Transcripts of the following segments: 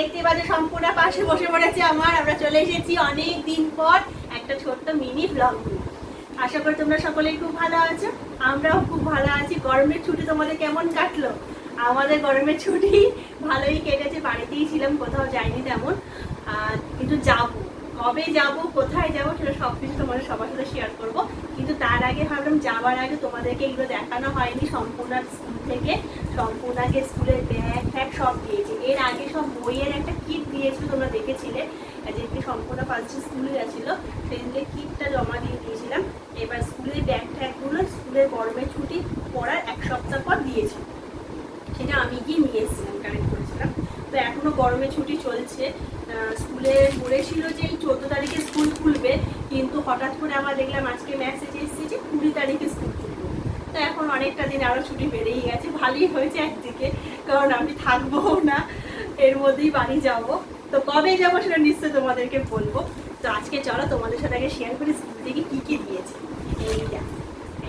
দেখতে পাচ্ছি, সম্পূর্ণ পাশে বসে পড়েছে আমার। আমরা চলে এসেছি অনেক দিন পর একটা ছোট্ট মিনি ব্লগ আশা করি তোমরা সকলেই খুব ভালো আছো। আমরাও খুব ভালো আছি। গরমের ছুটি তোমাদের কেমন কাটলো? আমাদের গরমের ছুটি ভালোই কেটেছে। বাড়িতেই ছিলাম, কোথাও যাইনি তেমন। কিন্তু যাব। কবে যাব, কোথায় যাব সেটা সব কিছু তোমাদের সবার সাথে শেয়ার করব। কিন্তু তার আগে ভাবলাম যাওয়ার আগে তোমাদেরকে এগুলো দেখানো হয়নি সম্পূর্ণ স্কুল থেকে। সম্পূর্ণাকে স্কুলের ব্যাগ ফ্যাগ সব দিয়েছে। এর আগে সব বইয়ের একটা কিট দিয়েছিল, তোমরা দেখেছিলে। যেদিনকে সম্পূর্ণ ফার্স্ট স্কুলে গেছিল, সেদিনকে কিটটা জমা দিয়ে দিয়েছিলাম। এবার স্কুলের ব্যাগ ট্যাগগুলো স্কুলের গরমের ছুটি পড়ার এক সপ্তাহ পর দিয়েছিল সেটা আমি গিয়ে নিয়ে এসেছিলাম কালেক্ট করেছিলাম। তো এখনও গরমের ছুটি চলছে। স্কুলে বলেছিল যে এই চোদ্দ তারিখে স্কুল খুলবে কিন্তু হঠাৎ করে আবার দেখলাম আজকে মেসেজ এসেছে যে কুড়ি তারিখে স্কুল খুলবে। তো এখন অনেকটা দিন আরও ছুটি বেড়েই গেছে, ভালোই হয়েছে একদিকে, কারণ আমি থাকব না, এর মধ্যেই বাড়ি যাব। তো কবে যাব সেটা নিশ্চয়ই তোমাদেরকে বলব। তো আজকে চলো তোমাদের সাথে আগে শেয়ার করি স্কুল থেকে কী কী দিয়েছে। এইটা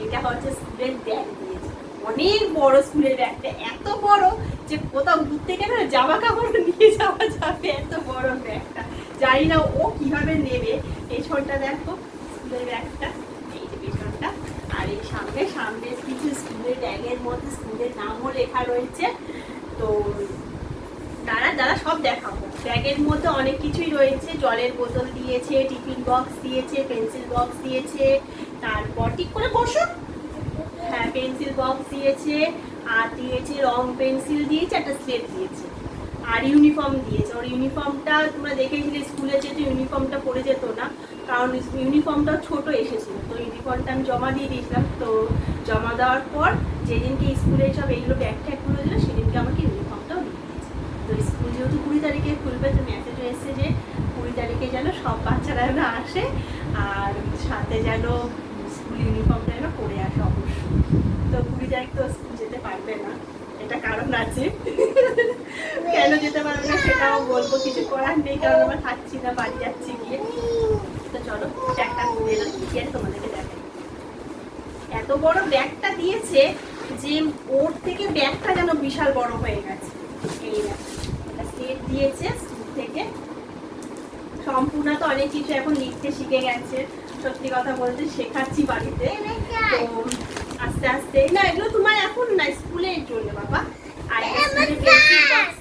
এইটা হচ্ছে স্কুলের ব্যাগ দিয়েছে। অনেক বড় স্কুলের ব্যাগটা এত বড় যে কোথাও থেকে না জামা কাপড় নিয়ে যাওয়া যাবে, এত বড় ব্যাগটা জানি না ও কীভাবে নেবে পেছনটা দেখো, স্কুলের ব্যাগটা, এই যে পেছনটা। আর এই সামনে সামনে কিছু স্কুলের ব্যাগের মধ্যে স্কুলের নামও লেখা রয়েছে। তো দাঁড়া দাঁড়া, সব দেখাবো। ব্যাগের মধ্যে অনেক কিছুই রয়েছে। জলের বোতল দিয়েছে, টিফিন বক্স দিয়েছে, পেন্সিল বক্স দিয়েছে, তারপর ঠিক করে বসো। হ্যাঁ পেন্সিল বক্স দিয়েছে, আর দিয়েছে রং পেন্সিল দিয়েছে, একটা স্লেট দিয়েছে। আর ইউনিফর্ম দিয়েছে। ওর ইউনিফর্মটা তোমরা দেখেছিলে স্কুলে যেহেতু ইউনিফর্মটা পরে যেত না, কারণ ইউনিফর্মটা ছোট এসেছিল। তো ইউনিফর্মটা আমি জমা দিয়ে দিয়েছিলাম। তো জমা দেওয়ার পর যেদিনকে স্কুলে সব এইগুলো ব্যাগ ট্যাগগুলো দিল সেদিনকে আমাকে ইউনিফর্মটাও দিয়ে দিয়েছে। তো স্কুল যেহেতু কুড়ি তারিখে খুলবে, তো মেসেজ এসেছে যে কুড়ি তারিখে যেন সব বাচ্চারা যেন আসে, আর সাথে যেন স্কুল ইউনিফর্মটা যেন পরে আসে অবশ্যই। তো কুড়ি তারিখ তো স্কুল যেতে পারবে না। এটা কারণ আছে। সেটাও বলব, কিছু করার নেই, কারণ আমরা না, বাড়ি যাচ্ছি গিয়ে। তো চলো, ব্যাগটা কি তোমাদেরকে দেখাই। এত বড় ব্যাগটা দিয়েছে যে ওর থেকে ব্যাগটা যেন বিশাল বড় হয়ে গেছে। এই সেট দিয়েছে স্কুল থেকে। সম্পূর্ণ তো অনেক কিছু এখন লিখতে শিখে গেছে। সত্যি কথা বলতে শেখাচ্ছি বাড়িতে। তো আস্তে আস্তে, না, এগুলো তোমার এখন না স্কুলের জন্য, বাবা। আর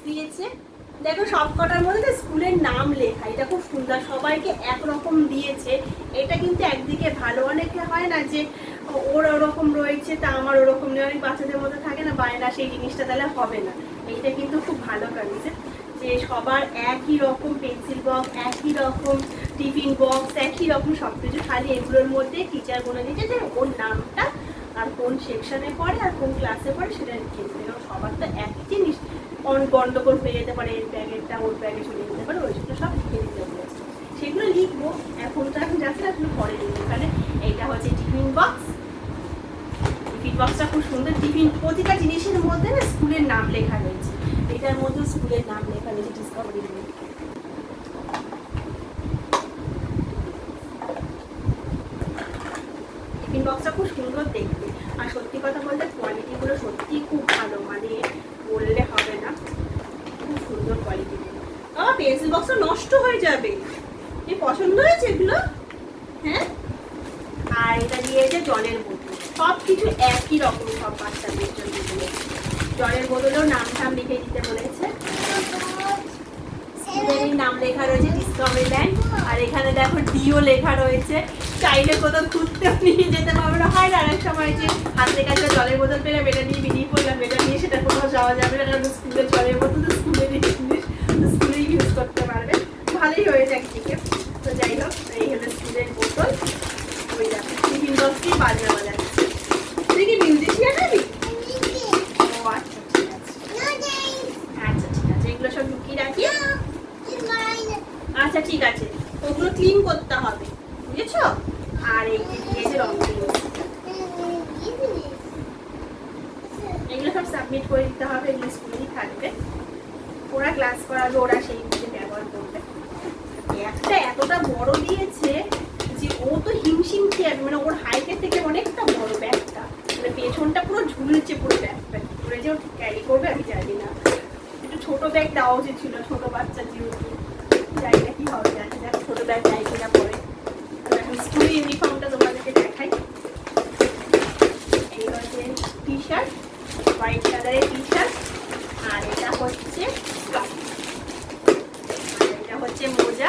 দিয়েছে। দেখো সব কটার মধ্যে স্কুলের নাম লেখা। এটা খুব সুন্দর। সবাইকে একরকম দিয়েছে। এটা কিন্তু একদিকে ভালো। অনেকে হয় না যে, ওর ওরকম রয়েছে, তা আমার ওরকম নেই। অনেক বাচ্চাদের মধ্যে থাকে না, বায়না, সেই জিনিসটা তাহলে হবে না। এইটা কিন্তু খুব ভালো করেছে যে সবার একই রকম পেন্সিল বক্স, একই রকম টিফিন বক্স, একই রকম সব কিছু খালি এগুলোর মধ্যে টিচার বলে দিয়েছে যে ওর নামটা আর কোন সেকশনে পড়ে আর কোন ক্লাসে পড়ে সেটা লিখে সবার তো একই জিনিস। গন্ডগোল হয়ে যেতে পারে এর ব্যাগেরটা ওর ব্যাগে চলে যেতে পারে, ওই জন্য সব লিখে দিতে বলেছে সেগুলো লিখব, এখন তো এখন যাচ্ছে না পরে লিখব এখানে এইটা হচ্ছে টিফিন বক্স। টিফিন বক্সটা খুব সুন্দর। টিফিন প্রতিটা জিনিসের মধ্যে না স্কুলের নাম লেখা রয়েছে। এটার মধ্যে স্কুলের নাম লেখা রয়েছে ডিসকভারি টিফিন বক্সটা খুব সুন্দর দেখতে আর সত্যি কথা বলতে কোয়ালিটিগুলো সত্যি খুব ভালো মানে বললে হবে না খুব সুন্দর কোয়ালিটি আমার পেন্সিল বক্সটা নষ্ট হয়ে যাবে। এই পছন্দ হয়েছে এগুলো? হ্যাঁ? আর এটা দিয়েছে জলের বোতল। সব কিছু একই রকম, সব বাচ্চাদের জন্য দিয়েছে জলের বোতলেও নাম ঠাম লিখে দিতে বলেছে। নাম লেখা রয়েছে ডিসকভারি ল্যান্ড আর এখানে দেখো ডিও লেখা রয়েছে। চাইলে কোথাও ঘুরতেও নিয়ে যেতে পারবে না। হয় না, অনেক সময় যে হাতে কাছে জলের বোতল পেলাম এটা নিয়ে বেরিয়ে পড়লাম এটা নিয়ে সেটা কোথাও যাওয়া যাবে না, কারণ স্কুলের জলের বোতল তো স্কুলেরই জিনিস তো স্কুলেই ইউজ করতে পারবে। ভালোই হয়েছে একদিকে তো যাই হোক, এই হলো স্কুলের বোতল। ওই দেখো টিফিন বক্সটি বাজনা বাজাচ্ছে তুই কি মিউজিশিয়ান হবি ও আচ্ছা ঠিক আছে। আচ্ছা ঠিক এগুলো সব ঢুকিয়ে রাখি। আচ্ছা ঠিক আছে, ওগুলো ক্লিন করতে হবে, বুঝেছ? আর এই দিয়েছে রং এগুলো সব সাবমিট করে দিতে হবে, এগুলো স্কুলেই থাকবে। ওরা ক্লাস করাবে, ওরা সেই একটা এতটা বড় দিয়েছে যে ও তো হিমশিম খেয়ে মানে ওর হাইটের থেকে অনেকটা বড় ব্যাগটা। মানে পেছনটা পুরো ঝুলছে পুরো ব্যাগটা। করে যে ও ক্যারি করবে, আমি জানি না। একটু ছোট ব্যাগ দেওয়া উচিত ছিল, ছোট বাচ্চা যেহেতু। জানি না কি হবে, জানি না। ছোট ব্যাগ দেয় কিনা পরে। এখন স্কুল ইউনিফর্মটা তোমাদেরকে দেখাই। এই হচ্ছে টি শার্ট হোয়াইট কালারের টি শার্ট আর এটা হচ্ছে স্কার্ট আর এটা হচ্ছে মোজা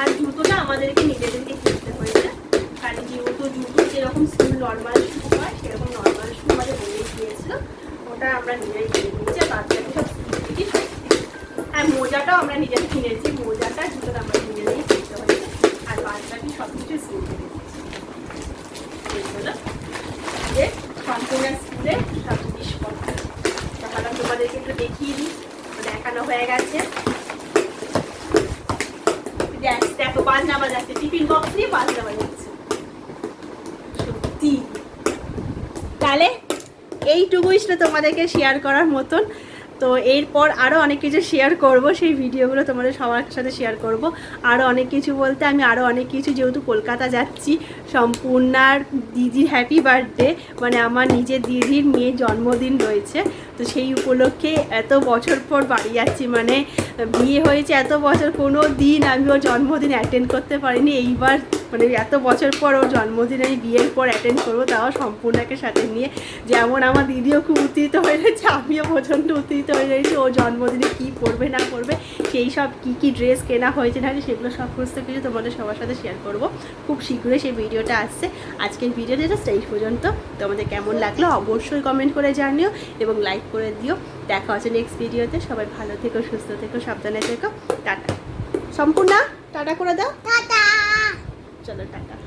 আর জুতোটা আমাদেরকে নিজেদেরকে কিনতে হয়েছে। কারণ যেহেতু জুতো যেরকম স্কুল নর্মাল শু হয়, সেরকম নর্মাল শু আমাদের বলেই দিয়েছিল। ওটা আমরা নিজেরাই কিনে নিয়েছি, আর বাচ্চাকে সব স্কুল থেকেই হ্যাঁ মোজাটাও আমরা নিজেরা কিনেছি, মোজাটা, জুতোটা আমরা নিজেরাই কিনতে হয়েছে। আর বাচ্চাকে সব কিছু স্কুল থেকে যে সম্পূর্ণ স্কুলে সব জিনিসপত্র। তোমাদেরকে একটু দেখিয়ে দিই। দেখানো হয়ে গেছে। দেখ বাজনা বাজাচ্ছে, টিফিন বক্স নিয়ে বাজনা বাজাচ্ছে। সত্যি। তাহলে এইটুকুই ছিল তোমাদেরকে শেয়ার করার মতন। তো এরপর আরও অনেক কিছু শেয়ার করব। সেই ভিডিওগুলো তোমাদের সবার সাথে শেয়ার করব। আরও অনেক কিছু বলতে আমি আরও অনেক কিছু, যেহেতু কলকাতা যাচ্ছি, সম্পূর্ণার দিদির হ্যাপি বার্থডে মানে আমার নিজের দিদির মেয়ের জন্মদিন রয়েছে। তো সেই উপলক্ষে এত বছর পর বাড়ি যাচ্ছি মানে বিয়ে হয়েছে এত বছর, কোনো দিন আমি ওর জন্মদিন অ্যাটেন্ড করতে পারিনি। এইবার মানে এত বছর পর ওর জন্মদিন আমি বিয়ের পর অ্যাটেন্ড করব, তাও সম্পূর্ণাকে সাথে নিয়ে। যেমন আমার দিদিও খুব উত্তেজিত হয়ে রয়েছে আমিও প্রচণ্ড উত্তেজিত হয়ে রয়েছি ও জন্মদিনে কী পরবে, না করবে সেই সব কী কী ড্রেস কেনা হয়েছে, না সেগুলো সমস্ত কিছু তোমাদের সবার সাথে শেয়ার করব। খুব শীঘ্রই সেই ভিডিওটা আসছে। আজকের ভিডিওটা জাস্ট এই পর্যন্ত। তোমাদের কেমন লাগল অবশ্যই কমেন্ট করে জানিও এবং লাইক করে দিও। দেখা হচ্ছে নেক্সট ভিডিওতে সবাই ভালো থেকো, সুস্থ থেকো, সাবধানে থেকো। টাটা। সম্পূর্ণা, টাটা করে দাও। টাটা। চলো টাটা